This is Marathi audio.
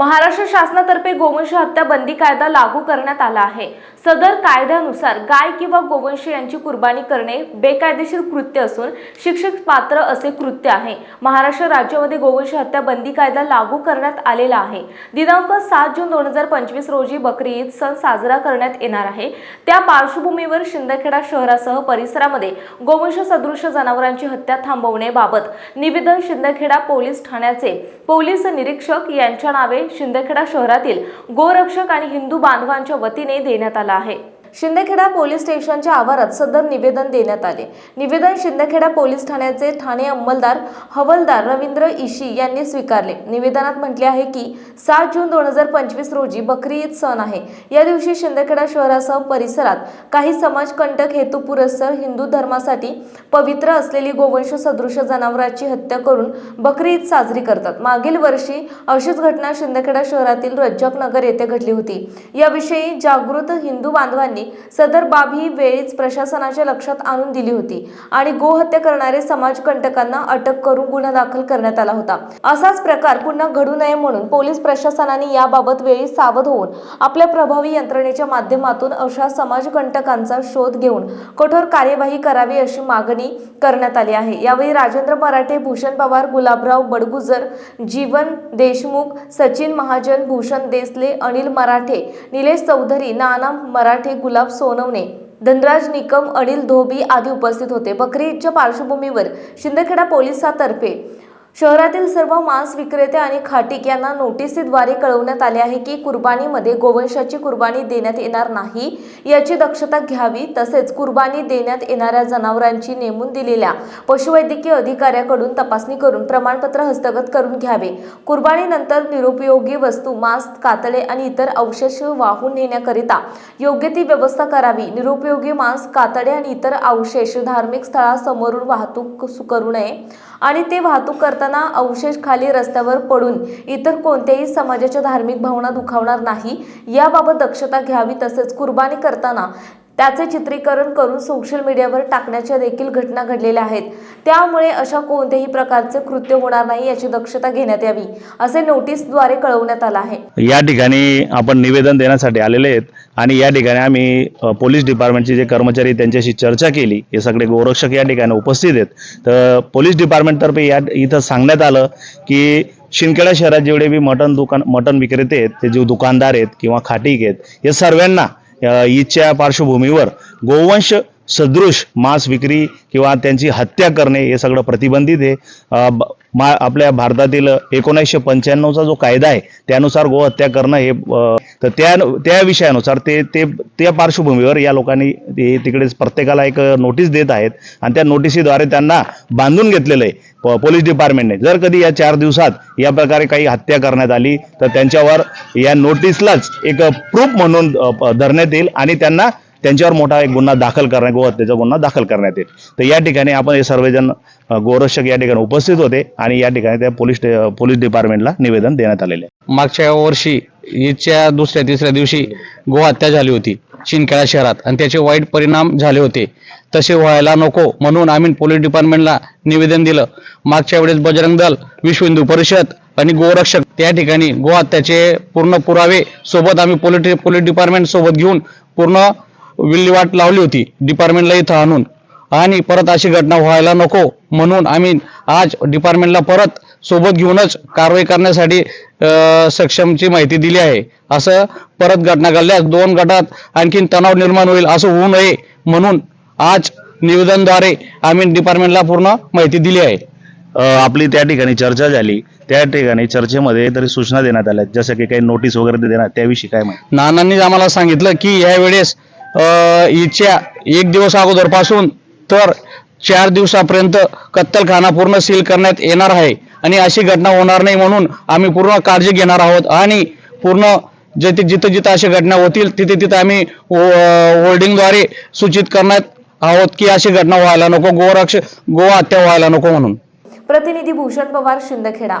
महाराष्ट्र शासनातर्फे गोवंश हत्या बंदी कायदा लागू करण्यात आला आहे. सदर कायद्यानुसार गाय किंवा गोवंश यांची कुर्बानी करणे बेकायदेशीर कृत्य असून शिक्षक पात्र असे कृत्य आहे. महाराष्ट्र राज्यामध्ये गोवंश हत्या बंदी कायदा लागू करण्यात आलेला आहे. दिनांक सात जून दोन हजार पंचवीस रोजी बकरी ईद सण साजरा करण्यात येणार आहे. त्या पार्श्वभूमीवर शिंदखेडा शहरासह परिसरामध्ये गोवंश सदृश जनावरांची हत्या थांबवण्याबाबत निवेदन शिंदखेडा पोलीस ठाण्याचे पोलीस निरीक्षक यांच्या नावे शिंदखेडा शहरातील गोरक्षक आणि हिंदू बांधवांच्या वतीने देण्यात आला आहे. शिंदेखेडा पोलीस स्टेशनच्या आवारात सदर निवेदन देण्यात आले. निवेदन शिंदखेडा पोलीस ठाण्याचे ठाणे अंमलदार हवलदार रवींद्र इशी यांनी स्वीकारले. निवेदनात म्हटले आहे की सात जून दोन हजार पंचवीस रोजी बकरी ईद सण आहे. या दिवशी शिंदखेडा शहरासह परिसरात काही समाजकंटक हेतुपुरस्सर हिंदू धर्मासाठी पवित्र असलेली गोवंश सदृश जनावरांची हत्या करून बकरी ईद साजरी करतात. मागील वर्षी अशीच घटना शिंदखेडा शहरातील रज्जक नगर येथे घडली होती. याविषयी जागृत हिंदू बांधवांनी सदर बाब ही वेळीच प्रशासनाच्या लक्षात आणून दिली होती आणि गोहत्या करणारे समाजकंटकांना अटक करून गुन्हा दाखल करण्यात आला होता. असाच प्रकार पुन्हा घडू नये म्हणून पोलीस प्रशासनाने याबाबत वेळी सावध होऊन आपल्या प्रभावी यंत्रणेच्या माध्यमातून अशा समाजकंटकांचा शोध घेऊन कठोर कार्यवाही करावी अशी मागणी करण्यात आली आहे. यावेळी राजेंद्र मराठे भूषण पवार गुलाबराव बडगुजर जीवन देशमुख सचिन महाजन भूषण देसले अनिल मराठे निलेश चौधरी नाना मराठे गुलाब सोनवणे धनराज निकम अनिल धोबी आदी उपस्थित होते. बकरी ईदच्या पार्श्वभूमीवर शिंदखेडा पोलिसातर्फे शहरातील सर्व मांस विक्रेते आणि खाटीक यांना नोटिसीद्वारे कळवण्यात आले आहे की कुर्बानीमध्ये गोवंशाची कुर्बानी देण्यात येणार नाही याची दक्षता घ्यावी तसेच कुर्बानी देण्यात येणाऱ्या जनावरांची नेमून दिलेल्या पशुवैद्यकीय अधिकाऱ्याकडून तपासणी करून प्रमाणपत्र हस्तगत करून घ्यावे. कुर्बानीनंतर निरुपयोगी वस्तू मांस कातडे आणि इतर अवशेष वाहून नेण्याकरिता योग्य ती व्यवस्था करावी. निरुपयोगी मांस कातडे आणि इतर अवशेष धार्मिक स्थळासमोरून वाहतूक सु- करू नये आणि ते वाहतूक करता करताना अवशेष खाली रस्त्यावर पडून इतर कोणत्याही समाजाच्या धार्मिक भावना दुखावणार नाही. याबाबत दक्षता घ्यावी तसेच कुर्बानी करताना त्याचे चित्रीकरण करून सोशल मीडियावर टाकण्याच्या देखील घटना घडलेल्या आहेत. त्यामुळे अशा कोणत्याही प्रकारचे कृत्य होणार नाही याची दक्षता घेण्यात यावी असे नोटीसद्वारे कळवण्यात आलं आहे. या ठिकाणी आपण निवेदन देण्यासाठी आलेले आहेत आणि या ठिकाणी आम्ही पोलीस डिपार्टमेंटचे जे कर्मचारी त्यांच्याशी चर्चा केली. हे सगळे गोरक्षक या ठिकाणी उपस्थित आहेत. तर पोलीस डिपार्टमेंटतर्फे या इथं सांगण्यात आलं की शिंदखेडा शहरात जेवढे बी मटन दुकान मटन विक्रेते आहेत ते जे दुकानदार आहेत किंवा खाटीक आहेत हे सर्वांना ईदच्या पार्श्वभूमीवर गोवंश सदृश मांस विक्री किंवा त्यांची हत्या करणे हे सगळं प्रतिबंधित आहे. मा आपल्या भारतातील एकोणीसशे पंच्याण्णवचा जो कायदा आहे त्यानुसार गोहत्या करणं हे तर त्या त्या विषयानुसार ते ते त्या पार्श्वभूमीवर या लोकांनी ते तिकडे प्रत्येकाला एक नोटीस देत आहेत आणि त्या नोटिसीद्वारे त्यांना बांधून घेतलेलं आहे पोलीस डिपार्टमेंटने. जर कधी या चार दिवसात या प्रकारे काही हत्या करण्यात आली तर त्यांच्यावर या नोटीसलाच एक प्रूफ म्हणून धरण्यात येईल आणि त्यांना त्यांच्यावर मोठा एक गुन्हा दाखल करण्यात गोहत्येचा गुन्हा दाखल करण्यात येईल. तर या ठिकाणी आपण हे सर्वजण गोरक्षक या ठिकाणी उपस्थित होते आणि या ठिकाणी त्या पोलीस पोलीस डिपार्टमेंटला निवेदन देण्यात आलेले मागच्या वर्षी ईदच्या दुसऱ्या तिसऱ्या दिवशी गोहत्या झाली होती शिंदखेडा शहरात आणि त्याचे वाईट परिणाम झाले होते. तसे व्हायला नको म्हणून आम्ही पोलीस डिपार्टमेंटला निवेदन दिलं. मागच्या वेळेस बजरंग दल विश्व हिंदू परिषद आणि गोरक्षक त्या ठिकाणी गोहत्याचे पूर्ण पुरावे सोबत आम्ही पोलीस पोलीस डिपार्टमेंट सोबत घेऊन पूर्ण विल्हेवाट लावली होती. डिपार्टमेंटला इथं आणून. आणि परत अशी घटना व्हायला नको म्हणून आम्ही आज डिपार्टमेंटला परत सोबत घेऊनच कारवाई करण्यासाठी सक्षमची माहिती दिली आहे. असं परत घटना घडल्यास दोन गटात आणखीन तणाव निर्माण होईल असं होऊ नये म्हणून आज निवेदनद्वारे आम्ही डिपार्टमेंटला पूर्ण माहिती दिली आहे. आपली त्या ठिकाणी चर्चा झाली. त्या ठिकाणी चर्चेमध्ये तरी सूचना देण्यात आल्या. जसं की काही नोटीस वगैरे देण्यात त्याविषयी काय माहिती? नानांनी आम्हाला सांगितलं की यावेळेस ईदच्या एक दिवस अगोदरपासून तर चार दिवसापर्यंत कत्तलखाना पूर्ण सील करण्यात येणार आहे. आणि अशी घटना होणार नाही म्हणून आम्ही पूर्ण काळजी घेणार आहोत. आणि पूर्ण जिथे जिथं जिथं अशा घटना होतील तिथे तिथं आम्ही होल्डिंगद्वारे सूचित करण्यात आहोत की अशी घटना व्हायला नको. गोरक्ष गो हत्या व्हायला नको म्हणून. प्रतिनिधी भूषण पवार शिंदखेडा.